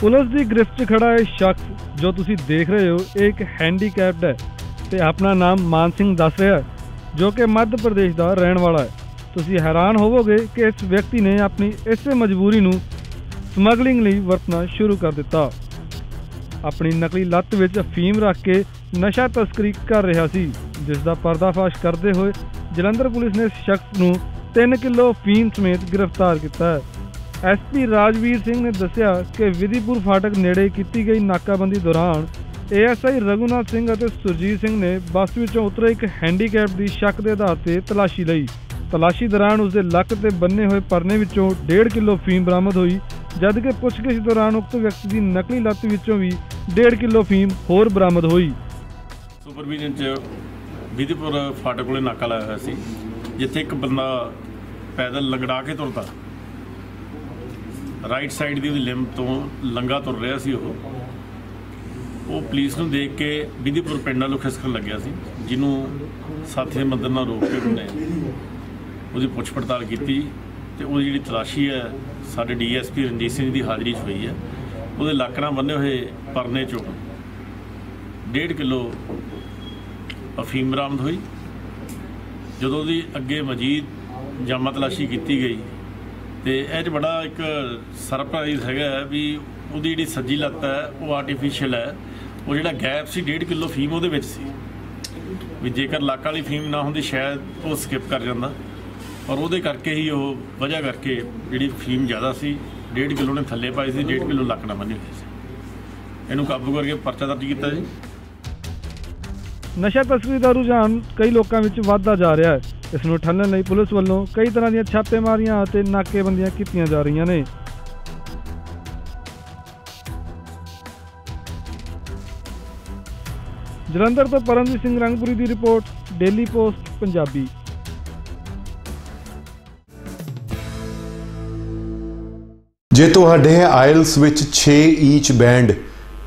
Police ਦੀ ਗ੍ਰਿਫਤ 'ਚ ਖੜਾ ਇਹ ਸ਼ਖਸ ਜੋ ਤੁਸੀਂ ਦੇਖ ਰਹੇ ਹੋ, ਇਹ ਇੱਕ ਹੈਂਡੀਕੈਪਡ ਹੈ ਤੇ ਆਪਣਾ ਨਾਮ ਮਾਨ ਸਿੰਘ ਦੱਸ ਰਿਹਾ ਜੋ ਕਿ ਮੱਧ ਪ੍ਰਦੇਸ਼ ਦਾ ਰਹਿਣ ਵਾਲਾ ਹੈ। ਤੁਸੀਂ ਹੈਰਾਨ ਹੋਵੋਗੇ ਕਿ ਇਸ ਵਿਅਕਤੀ ਨੇ ਆਪਣੀ ਇਸੇ ਮਜਬੂਰੀ ਨੂੰ ਸਮਗਲਿੰਗ ਲਈ ਵਰਤਣਾ ਸ਼ੁਰੂ ਕਰ ਦਿੱਤਾ। ਆਪਣੀ ਨਕਲੀ ਲੱਤ ਵਿੱਚ ਅਫੀਮ ਰੱਖ ਕੇ ਨਸ਼ਾ ਤਸਕਰੀ ਕਰ ਰਿਹਾ ਸੀ, ਜਿਸ ਦਾ ਪਰਦਾਫਾਸ਼ ਕਰਦੇ ਹੋਏ ਜਲੰਧਰ ਪੁਲਿਸ ਨੇ ਇਸ ਸ਼ਖਸ ਨੂੰ 3 ਕਿਲੋ ਅਫੀਮ ਸਮੇਤ ਗ੍ਰਿਫਤਾਰ ਕੀਤਾ ਹੈ। ਐਸਪੀ ਰਾਜਵੀਰ ਸਿੰਘ ਨੇ ਦੱਸਿਆ ਕਿ ਵਿਧੀਪੁਰ ਫਾਟਕ ਨੇੜੇ ਕੀਤੀ ਗਈ ਨਾਕਾਬੰਦੀ ਦੌਰਾਨ ਏਐਸਆਈ ਰਘੁਨਾਥ ਸਿੰਘ ਅਤੇ ਸੁਰਜੀਤ ਸਿੰਘ ਨੇ ਬੱਸ ਵਿੱਚੋਂ ਉਤਰੇ ਇੱਕ ਹੈਂਡੀਕੈਪ ਦੀ ਸ਼ੱਕ ਦੇ ਆਧਾਰ ਤੇ ਤਲਾਸ਼ੀ ਲਈ। ਤਲਾਸ਼ੀ ਦੌਰਾਨ ਉਸਦੇ ਲੱਕ ਤੇ ਬੰਨੇ ਹੋਏ ਪਰਨੇ ਵਿੱਚੋਂ 1.5 ਕਿਲੋ ਫੀਮ ਬਰਾਮਦ ਹੋਈ, ਜਦਕਿ ਪੁੱਛਗਿੱਛ ਦੌਰਾਨ ਉਕਤ ਵਿਅਕਤੀ ਦੀ ਨਕਲੀ ਲੱਤ ਵਿੱਚੋਂ ਵੀ 1.5 ਕਿਲੋ ਫੀਮ ਹੋਰ ਬਰਾਮਦ ਹੋਈ। ਸੁਪਰਵੀਜ਼ਨ ਚ ਵਿਧੀਪੁਰ ਫਾਟਕ ਕੋਲੇ ਨਾਕਾ ਲਾਇਆ ਹੋਇਆ ਸੀ, ਜਿੱਥੇ ਇੱਕ ਬੰਦਾ ਪੈਦਲ ਲੰਗੜਾ ਕੇ ਤੁਰਦਾ। ਰਾਈਟ ਸਾਈਡ ਦੀ ਉਹਦੀ ਲਿੰਬ ਤੋਂ ਲੰਗਾ ਤੁਰ ਰਿਹਾ ਸੀ ਉਹ। ਉਹ ਪੁਲਿਸ ਨੂੰ ਦੇਖ ਕੇ ਵਿਧੀਪੁਰ ਪਿੰਡ ਵੱਲੋਂ ਖਿਸਕਣ ਲੱਗਿਆ ਸੀ, ਜਿਹਨੂੰ ਸਾਥੀ ਮੰਦਰ ਨਾਲ ਰੋਕ ਕੇ ਉਹਨੇ ਉਹਦੀ ਪੁੱਛ ਪੜਤਾਲ ਕੀਤੀ ਤੇ ਉਹ ਜਿਹੜੀ ਤਲਾਸ਼ੀ ਹੈ, ਸਾਡੇ ਡੀਐਸਪੀ ਰਣਜੀਤ ਸਿੰਘ ਦੀ ਹਾਜ਼ਰੀ 'ਚ ਹੋਈ ਹੈ। ਉਹਦੇ ਲੱਕ ਨਾਲ ਬੰਨੇ ਹੋਏ ਪਰਨੇ ਚੋਂ 1.5 ਕਿਲੋ ਅਫੀਮ ਬਰਾਮਦ ਹੋਈ। ਜਦੋਂ ਦੀ ਅੱਗੇ ਮਜੀਦ ਜਾਮਾ ਤਲਾਸ਼ੀ ਕੀਤੀ ਗਈ ਤੇ ਇਹ 'ਚ ਬੜਾ ਇੱਕ ਸਰਪ੍ਰਾਈਜ਼ ਹੈਗਾ ਹੈ ਵੀ ਉਹਦੀ ਜਿਹੜੀ ਸੱਜੀ ਲੱਤ ਹੈ, ਉਹ ਆਰਟੀਫੀਸ਼ੀਅਲ ਹੈ। ਉਹ ਜਿਹੜਾ ਗੈਪ ਸੀ 1.5 ਕਿਲੋ ਫੀਮ ਉਹਦੇ ਵਿੱਚ ਸੀ। ਵੀ ਜੇਕਰ ਲੱਕ ਵਾਲੀ ਫੀਮ ਨਾ ਹੁੰਦੀ, ਸ਼ਾਇਦ ਉਹ ਸਕਿਪ ਕਰ ਜਾਂਦਾ। ਔਰ ਉਹਦੇ ਕਰਕੇ ਹੀ ਉਹ ਵਜ੍ਹਾ ਕਰਕੇ ਜਿਹੜੀ ਫੀਮ ਜ਼ਿਆਦਾ ਸੀ 1.5 ਕਿਲੋ ਨੇ ਥੱਲੇ ਪਾਈ ਸੀ 1.5 ਕਿਲੋ ਲੱਕ ਨਾਲ ਬੰਨੀ ਹੋਈ ਸੀ। ਇਹਨੂੰ ਕਾਬੂ ਕਰਕੇ ਪਰਚਾ ਦਰਜ ਕੀਤਾ ਜੀ। ਨਸ਼ਾ ਤਸਕਰੀ ਦਾ ਰੁਝਾਨ ਕਈ ਲੋਕਾਂ ਵਿੱਚ ਵੱਧਦਾ ਜਾ ਰਿਹਾ ਹੈ। ਇਸ ਨੂੰ ਠੱਲਣ ਲਈ ਪੁਲਿਸ ਵੱਲੋਂ ਕਈ ਤਰ੍ਹਾਂ ਦੀਆਂ ਛਾਪੇਮਾਰੀਆਂ ਅਤੇ ਨਾਕੇਬੰਦੀਆਂ ਕੀਤੀਆਂ ਜਾ ਰਹੀਆਂ ਨੇ। ਜਲੰਧਰ ਤੋਂ ਪਰਮਜੀਤ ਸਿੰਘ ਰੰਗਪੁਰੀ ਦੀ ਰਿਪੋਰਟ, ਡੇਲੀ ਪੋਸਟ, ਪੰਜਾਬੀ। ਜੇ ਤੁਹਾਡੇ ਆਇਲਸ ਵਿੱਚ 6 ਈਚ ਬੈਂਡ